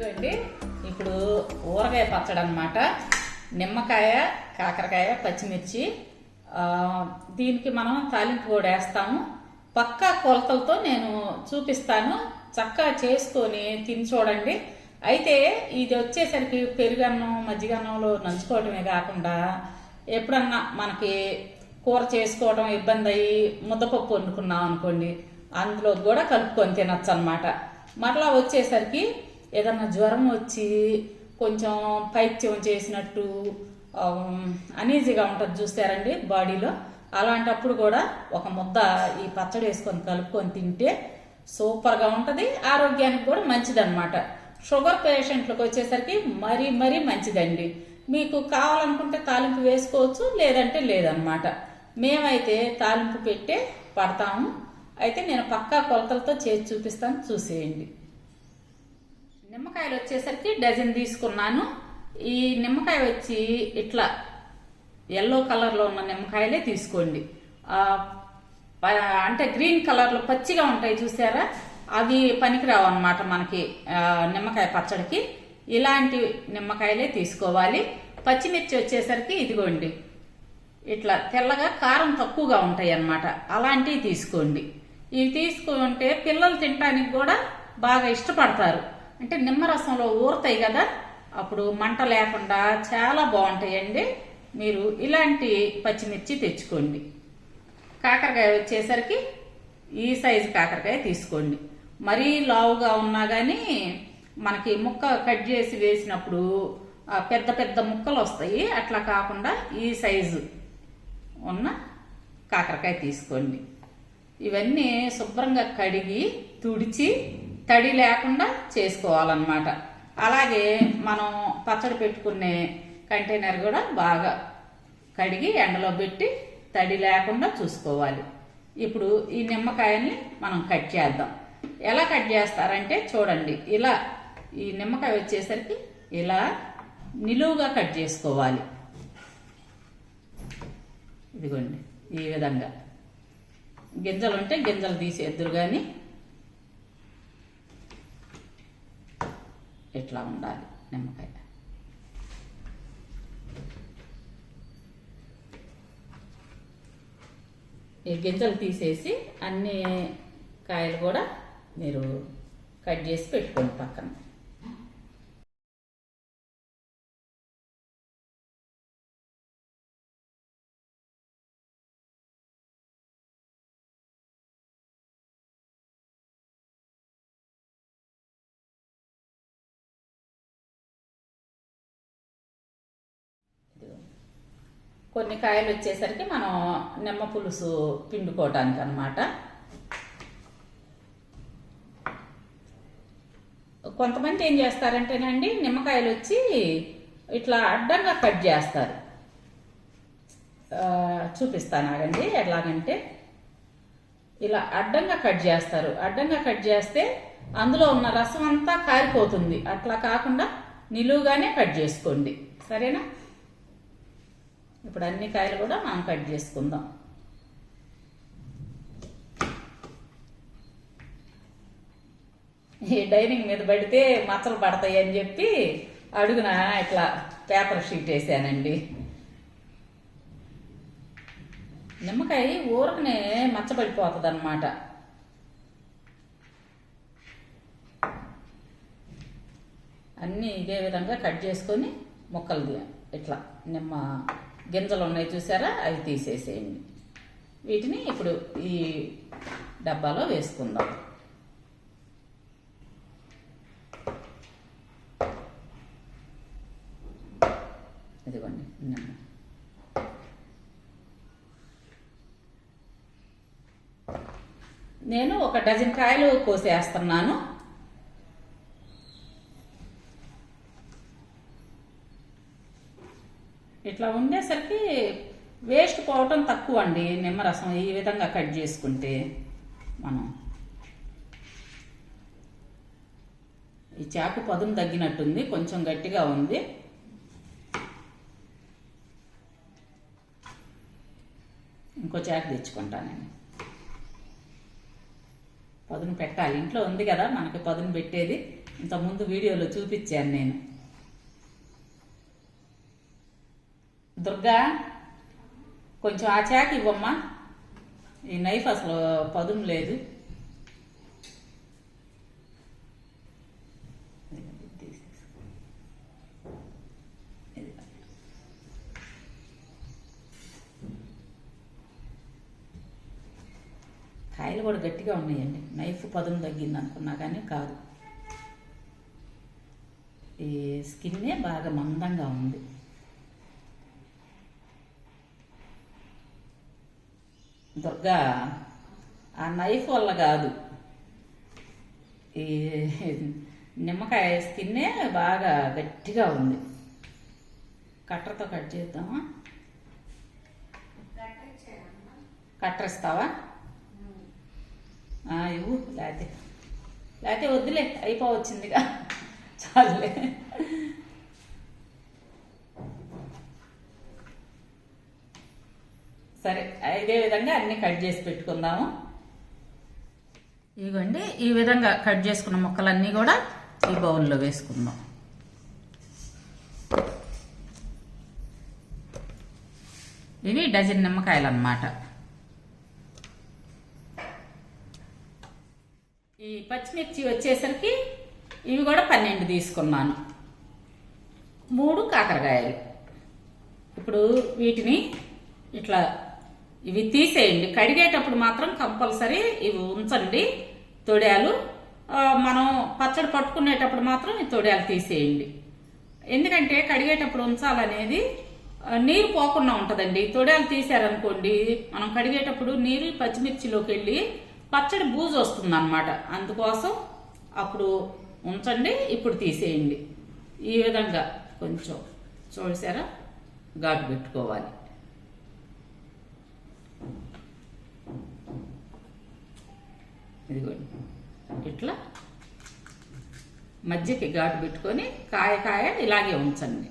ఇదిగోండి. ఇప్పుడు ఊరగాయ పచ్చడి అనమాట నిమ్మకాయ కాకరకాయ పచ్చిమిర్చి. దీనికి మనం తాలింపు కూడా వేస్తాము. పక్కా కొలతలతో నేను చూపిస్తాను. చక్కగా చేసుకొని తిని చూడండి. అయితే ఇది వచ్చేసరికి పెరుగన్నం మజ్జిగన్నంలో నంచుకోవడమే కాకుండా ఎప్పుడన్నా మనకి కూర చేసుకోవడం ఇబ్బంది అయ్యి ముద్దపప్పు వండుకున్నాం అనుకోండి అందులో కూడా కలుపుకొని తినచ్చు అనమాట మరలా వచ్చేసరికి ఏదన్నా జ్వరం వచ్చి కొంచెం పైత్యం చేసినట్టు అనీజీగా ఉంటుంది చూస్తారండి బాడీలో. అలాంటప్పుడు కూడా ఒక ముద్ద ఈ పచ్చడి వేసుకొని కలుపుకొని తింటే సూపర్గా ఉంటుంది ఆరోగ్యానికి కూడా మంచిదన్నమాట. షుగర్ పేషెంట్లకు వచ్చేసరికి మరీ మరీ మంచిదండి. మీకు కావాలనుకుంటే తాలింపు వేసుకోవచ్చు లేదంటే లేదనమాట మేమైతే తాలింపు పెట్టే పడతాము. అయితే నేను పక్కా కొలతలతో చేసి చూపిస్తాను చూసేయండి. నిమ్మకాయలు వచ్చేసరికి డజన్ తీసుకున్నాను. ఈ నిమ్మకాయ వచ్చి ఇట్లా ఎల్లో కలర్లో ఉన్న నిమ్మకాయలే తీసుకోండి. అంటే గ్రీన్ కలర్లో పచ్చిగా ఉంటాయి చూసారా? అవి పనికిరావు అనమాట మనకి నిమ్మకాయ పచ్చడికి. ఇలాంటి నిమ్మకాయలే తీసుకోవాలి. పచ్చిమిర్చి వచ్చేసరికి ఇదిగోండి. ఇట్లా తెల్లగా కారం తక్కువగా ఉంటాయి అన్నమాట. అలాంటివి తీసుకోండి. ఇవి తీసుకుంటే పిల్లలు తినడానికి కూడా బాగా ఇష్టపడతారు. అంటే నిమ్మరసంలో ఊరుతాయి కదా అప్పుడు మంట లేకుండా చాలా బాగుంటాయండి. మీరు ఇలాంటి పచ్చిమిర్చి తెచ్చుకోండి. కాకరకాయ వచ్చేసరికి ఈ సైజు కాకరకాయ తీసుకోండి. మరీ లావుగా ఉన్నా కానీ మనకి ముక్క కట్ చేసి వేసినప్పుడు పెద్ద పెద్ద ముక్కలు వస్తాయి. అట్లా కాకుండా ఈ సైజు ఉన్న కాకరకాయ తీసుకోండి. ఇవన్నీ శుభ్రంగా కడిగి తుడిచి తడి లేకుండా చేసుకోవాలన్నమాట. అలాగే మనం పచ్చడి పెట్టుకునే కంటైనర్ కూడా బాగా కడిగి ఎండలో పెట్టి తడి లేకుండా చూసుకోవాలి. ఇప్పుడు ఈ నిమ్మకాయల్ని మనం కట్ చేద్దాం. ఎలా కట్ చేస్తారంటే చూడండి ఇలా ఈ నిమ్మకాయ వచ్చేసరికి ఇలా నిలువుగా కట్ చేసుకోవాలి. ఇదిగోండి ఈ విధంగా. గింజలు ఉంటే గింజలు తీసేద్దరు కానీ ఇట్లా ఉండాలి నిమ్మకాయ. ఈ గింజలు తీసేసి అన్ని కాయలు కూడా మీరు కట్ చేసి పెట్టుకోండి పక్కన. కొన్ని కాయలు వచ్చేసరికి మనం నిమ్మ పులుసు పిండుకోవటానికి అనమాట కొంతమంది ఏం చేస్తారంటేనండి నిమ్మకాయలు వచ్చి ఇట్లా అడ్డంగా కట్ చేస్తారు. ఆ, చూపిస్తాను ఆగండి ఎలాగంటే ఇలా అడ్డంగా కట్ చేస్తారు. అడ్డంగా కట్ చేస్తే అందులో ఉన్న రసం అంతా కారిపోతుంది. అట్లా కాకుండా నిలువుగానే కట్ చేసుకోండి. సరేనా? ఇప్పుడు అన్ని కాయలు కూడా మనం కట్ చేసుకుందాం. ఈ డైనింగ్ మీద పడితే మచ్చలు పడతాయి అని చెప్పి అడుగున ఇట్లా పేపర్ షీట్ వేసానండి. నిమ్మకాయ ఊరకనే మచ్చపడిపోతుంది అనమాట అన్నీ ఇదే విధంగా కట్ చేసుకొని ముక్కలు ఇట్లా నిమ్మ గింజలు ఉన్నాయి చూసారా? అవి తీసేసేయండి. వీటిని ఇప్పుడు ఈ డబ్బాలో వేసుకుందాం. ఇదిగోండి నేను ఒక డజన్ కాయలు కోసేస్తున్నాను. ఇట్లా ఉండేసరికి వేస్ట్ పోవటం తక్కువ అండి నిమ్మరసం ఈ విధంగా కట్ చేసుకుంటే మనం. ఈ చేప పదును తగ్గినట్టుంది కొంచెం గట్టిగా ఉంది. ఇంకో చేప తెచ్చుకుంటా నేను పదును పెట్టాలి. ఇంట్లో ఉంది కదా మనకి పదును పెట్టేది. ఇంతకుముందు వీడియోలో చూపించాను నేను. దుర్గా కొంచెం ఆ చాకి ఇవ్వమ్మా. ఈ నైఫ్ అసలు పదును లేదు. కాయలు కూడా గట్టిగా ఉన్నాయండి. నైఫ్ పదును తగ్గింది అనుకున్నా కానీ కాదు. ఈ స్కిన్నే బాగా మందంగా ఉంది. దుర్గా ఆ నైఫ్ వల్ల కాదు. ఈ నిమ్మకాయ తిన్నే బాగా గట్టిగా ఉంది. కట్టర్తో కట్ చేద్దామా? కట్టర్ ఇస్తావా ఆ, ఇవ్వు లేతే. లేతే వద్దులే అయిపోవచ్చిందిగా. చాలులే. సరే. ఇదే విధంగా అన్ని కట్ చేసి పెట్టుకుందాము. ఇదిగోండి ఈ విధంగా కట్ చేసుకున్న ముక్కలన్నీ కూడా ఈ బౌల్లో వేసుకుందాం. ఇవి డజన్ నిమ్మకాయలు అన్నమాట ఈ పచ్చిమిర్చి వచ్చేసరికి ఇవి కూడా పన్నెండు తీసుకున్నాను. మూడు కాకరకాయలు. ఇప్పుడు వీటిని ఇట్లా ఇవి తీసేయండి. కడిగేటప్పుడు మాత్రం కంపల్సరీ ఇవి ఉంచండి. తొడియాలు మనం పచ్చడి పట్టుకునేటప్పుడు మాత్రం ఈ తొడియాలు తీసేయండి. ఎందుకంటే కడిగేటప్పుడు ఉంచాలనేది నీరు పోకుండా ఉంటుందండి. తొడియాలు తీసారనుకోండి మనం కడిగేటప్పుడు నీరు పచ్చిమిర్చిలోకి వెళ్ళి పచ్చడి బూజు వస్తుంది అనమాట అందుకోసం అప్పుడు ఉంచండి ఇప్పుడు తీసేయండి. ఈ విధంగా కొంచెం చూసారా? ఘాటు పెట్టుకోవాలి. ఇదిగోండి ఇట్లా మధ్యకి ఘాటు పెట్టుకొని కాయ కాయ ఇలాగే ఉంచండి.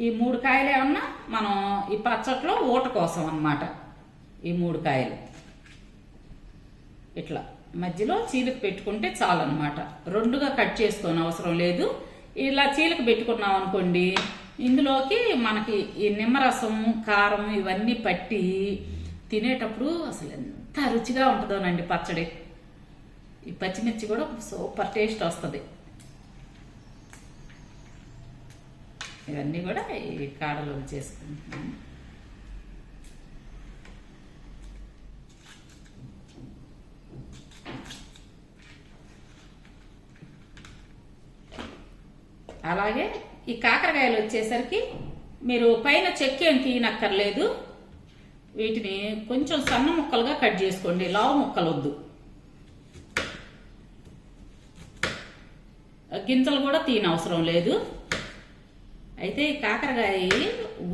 ఈ మూడు కాయలు ఏమన్నా మనం ఈ పచ్చట్లో ఊట కోసం అన్నమాట. ఈ మూడు కాయలు. ఇట్లా. మధ్యలో చీలిక పెట్టుకుంటే చాలు అనమాట రెండుగా కట్ చేసుకోని అవసరం లేదు. ఇలా చీలిక పెట్టుకున్నాం అనుకోండి ఇందులోకి మనకి ఈ నిమ్మరసం కారం ఇవన్నీ పట్టి తినేటప్పుడు అసలు ఎంత రుచిగా ఉంటుందోనండి పచ్చడి. ఈ పచ్చిమిర్చి కూడా సూపర్ టేస్ట్ వస్తుంది. ఇవన్నీ కూడా ఈ కాడలో చేసుకుంటున్నాను. అలాగే ఈ కాకరకాయలు వచ్చేసరికి మీరు పైన చెక్కేం తీయనక్కర్లేదు. వీటిని కొంచెం సన్న ముక్కలుగా కట్ చేసుకోండి. లావు ముక్కలు వద్దు గింజలు కూడా తీయనవసరం లేదు. అయితే ఈ కాకరకాయ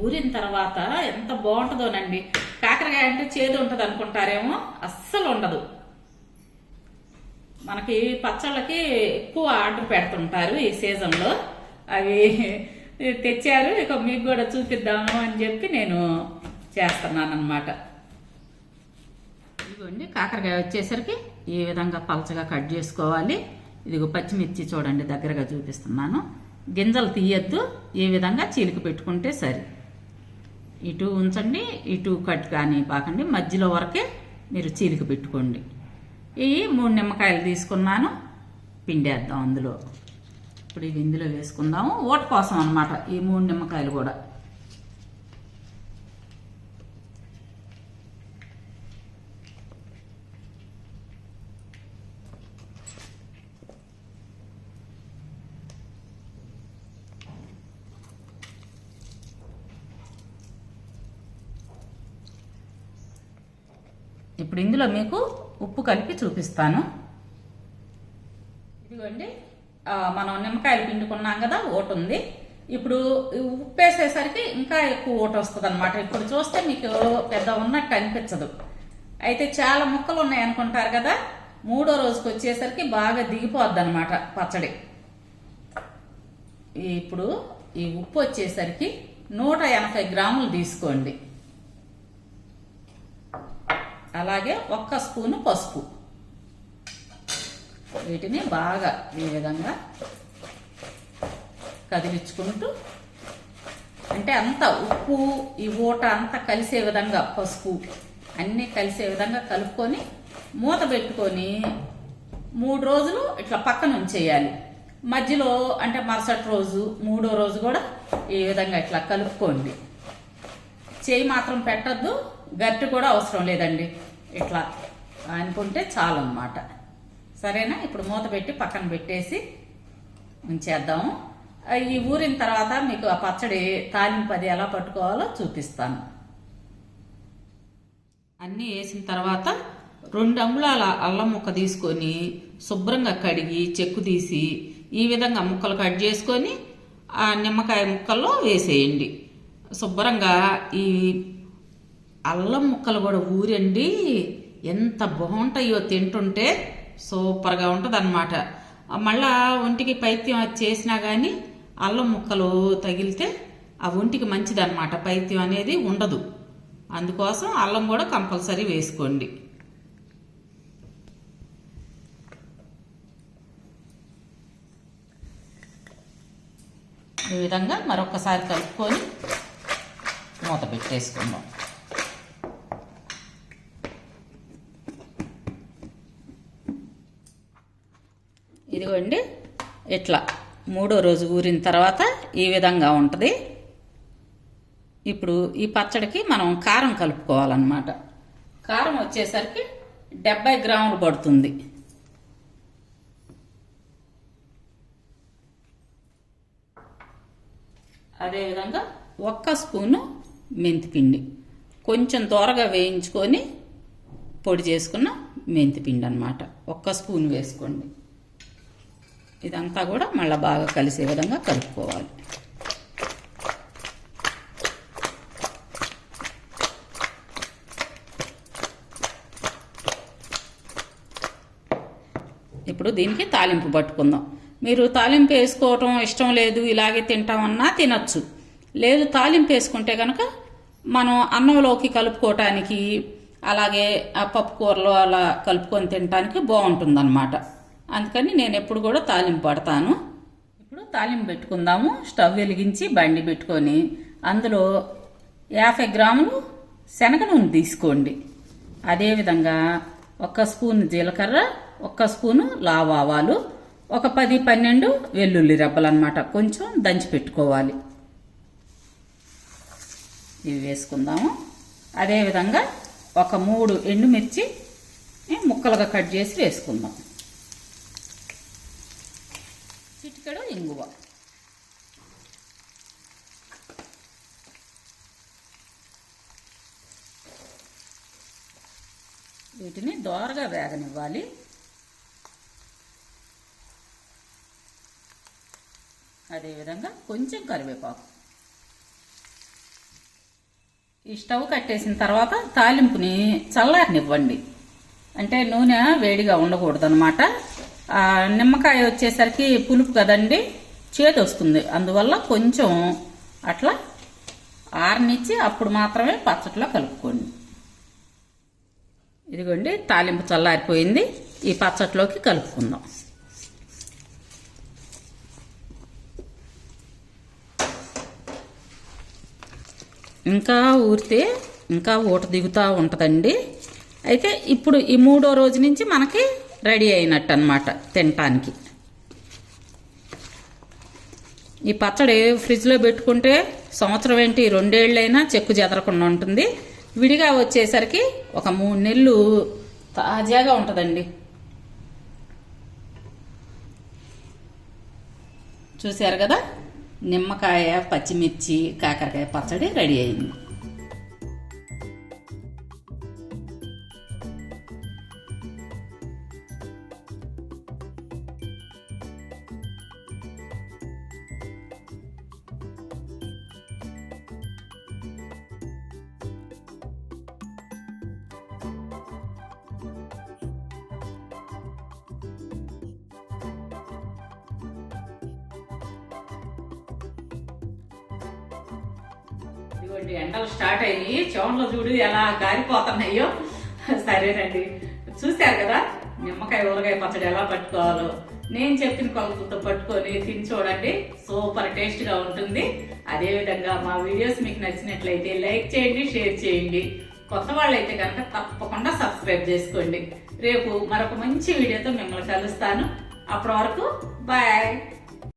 ఊరిన తర్వాత ఎంత బాగుంటుందోనండి. కాకరకాయ అంటే చేదు ఉంటుంది అనుకుంటారేమో? అస్సలు ఉండదు. మనకి పచ్చళ్ళకి ఎక్కువ ఆర్డర్ పెడుతుంటారు ఈ సీజన్లో. అవి తెచ్చారు ఇక మీకు కూడా చూపిద్దాము అని చెప్పి నేను చేస్తున్నాను అనమాట ఇదిగోండి కాకరకాయ వచ్చేసరికి ఈ విధంగా పలచగా కట్ చేసుకోవాలి. ఇదిగో పచ్చిమిర్చి చూడండి దగ్గరగా చూపిస్తున్నాను. గింజలు తీయద్దు ఈ విధంగా చీలిక పెట్టుకుంటే సరి. ఇటు ఉంచండి ఇటు కట్ కానీ పాకండి మధ్యలో వరకే మీరు చీలిక పెట్టుకోండి. ఈ మూడు నిమ్మకాయలు తీసుకున్నాను పిండేద్దాం అందులో. ఇప్పుడు ఇవి ఇందులో వేసుకుందాము. ఓట కోసం అన్నమాట ఈ మూడు నిమ్మకాయలు కూడా. ఇప్పుడు ఇందులో మీకు ఉప్పు కలిపి చూపిస్తాను. ఇదిగోండి. మనం నిమ్మకాయలు పిండుకున్నాం కదా ఓటు ఉంది. ఇప్పుడు ఉప్పు వేసేసరికి ఇంకా ఎక్కువ ఓటు వస్తుంది అనమాట ఇప్పుడు చూస్తే మీకు పెద్ద ఉన్నట్టు అనిపించదు. అయితే చాలా ముక్కలు ఉన్నాయి అనుకుంటారు కదా మూడో రోజుకి వచ్చేసరికి బాగా దిగిపోద్ది అనమాట పచ్చడి ఇప్పుడు ఈ ఉప్పు వచ్చేసరికి నూట ఎనభై గ్రాములు తీసుకోండి. అలాగే ఒక్క స్పూను పసుపు. వీటిని బాగా ఈ విధంగా కదిలించుకుంటూ అంటే అంత ఉప్పు ఈ ఊట అంతా కలిసే విధంగా పసుపు అన్నీ కలిసే విధంగా కలుపుకొని మూత పెట్టుకొని మూడు రోజులు ఇట్లా పక్కన ఉంచేయాలి. మధ్యలో అంటే మరుసటి రోజు మూడో రోజు కూడా ఈ విధంగా ఇట్లా కలుపుకోండి. చేయి మాత్రం పెట్టద్దు గట్టి కూడా అవసరం లేదండి. ఇట్లా అనుకుంటే చాలు అన్నమాట సరేనా? ఇప్పుడు మూత పెట్టి పక్కన పెట్టేసి ఉంచేద్దాము. ఈ ఊరిన తర్వాత మీకు ఆ పచ్చడి తాలింపు అది ఎలా పట్టుకోవాలో చూపిస్తాను. అన్నీ వేసిన తర్వాత రెండు అంగుళాల అల్లం ముక్క తీసుకొని శుభ్రంగా కడిగి చెక్కు తీసి ఈ విధంగా ముక్కలు కట్ చేసుకొని ఆ నిమ్మకాయ ముక్కల్లో వేసేయండి. శుభ్రంగా ఈ అల్లం ముక్కలు కూడా ఊరండి. ఎంత బాగుంటాయో తింటుంటే సూపర్గా ఉంటుంది అనమాట మళ్ళా ఒంటికి పైత్యం అది చేసినా కానీ అల్లం ముక్కలు తగిలితే ఆ ఒంటికి మంచిదన్నమాట. పైత్యం అనేది ఉండదు. అందుకోసం అల్లం కూడా కంపల్సరీ వేసుకోండి. ఈ విధంగా మరొకసారి కలుపుకొని మూత పెట్టేసుకుందాం. ఇదిగోండి ఇట్లా మూడో రోజు ఊరిన తర్వాత ఈ విధంగా ఉంటుంది. ఇప్పుడు ఈ పచ్చడికి మనం కారం కలుపుకోవాలన్నమాట. కారం వచ్చేసరికి డెబ్బై గ్రాములు పడుతుంది. అదేవిధంగా ఒక్క స్పూను మెంతిపిండి. కొంచెం త్వరగా వేయించుకొని పొడి చేసుకున్న మెంతిపిండి అనమాట ఒక్క స్పూన్ వేసుకోండి. ఇదంతా కూడా మళ్ళీ బాగా కలిసే విధంగా కలుపుకోవాలి. ఇప్పుడు దీనికి తాలింపు పట్టుకుందాం. మీరు తాలింపు వేసుకోవటం ఇష్టం లేదు ఇలాగే తింటామన్నా తినచ్చు. లేదు తాలింపు వేసుకుంటే కనుక మనం అన్నంలోకి కలుపుకోవటానికి అలాగే ఆ పప్పు కూరలో అలా కలుపుకొని తినటానికి బాగుంటుందన్నమాట. అందుకని నేను ఎప్పుడు కూడా తాలింపు పడతాను. ఇప్పుడు తాలింపు పెట్టుకుందాము. స్టవ్ వెలిగించి బండి పెట్టుకొని అందులో యాభై గ్రాములు శనగ నూనె తీసుకోండి. అదేవిధంగా ఒక స్పూన్ జీలకర్ర ఒక స్పూను లావావాలు ఒక పది పన్నెండు వెల్లుల్లి రెబ్బలు అనమాట కొంచెం దంచి పెట్టుకోవాలి. ఇవి వేసుకుందాము. అదేవిధంగా ఒక మూడు ఎండుమిర్చి ముక్కలుగా కట్ చేసి వేసుకుందాం. చిటికెడు ఇంగువ. వీటిని దోరగా వేగనివ్వాలి. అదేవిధంగా కొంచెం కరివేపాకు. ఈ స్టవ్ కట్టేసిన తర్వాత తాలింపుని చల్లారనివ్వండి. అంటే నూనె వేడిగా ఉండకూడదు అనమాట నిమ్మకాయ వచ్చేసరికి పులుపు కదండి చేదు వస్తుంది అందువల్ల కొంచెం అట్లా ఆరనిచ్చి అప్పుడు మాత్రమే పచ్చట్లో కలుపుకోండి. ఇదిగోండి తాలింపు చల్లారిపోయింది. ఈ పచ్చట్లోకి కలుపుకుందాం. ఇంకా ఊరితే ఇంకా ఊట దిగుతూ ఉంటుందండి. అయితే ఇప్పుడు ఈ మూడో రోజు నుంచి మనకి రెడీ అయినట్టు అనమాట తినటానికి. ఈ పచ్చడి ఫ్రిడ్జ్లో పెట్టుకుంటే సంవత్సరం ఏంటి? రెండేళ్ళైనా చెక్కు చెదరకుండా ఉంటుంది. విడిగా వచ్చేసరికి ఒక మూడు నెలలు తాజాగా ఉంటుందండి. చూశారు కదా? నిమ్మకాయ పచ్చిమిర్చి కాకరకాయ పచ్చడి రెడీ అయింది. ఇటువంటి ఎండలు స్టార్ట్ అయ్యి చెవంలో చూడు ఎలా కారిపోతున్నాయో సరేనండి. చూశారు కదా? నిమ్మకాయ ఊరగాయ పచ్చడి ఎలా పట్టుకోవాలో. నేను చెప్పిన కొలతలతో పట్టుకొని తిని చూడండి. సూపర్ టేస్ట్గా ఉంటుంది. అదేవిధంగా మా వీడియోస్ మీకు నచ్చినట్లయితే లైక్ చేయండి షేర్ చేయండి. కొత్త వాళ్ళైతే కనుక తప్పకుండా సబ్స్క్రైబ్ చేసుకోండి. రేపు మరొక మంచి వీడియోతో మిమ్మల్ని కలుస్తాను. అప్పటి వరకు బాయ్.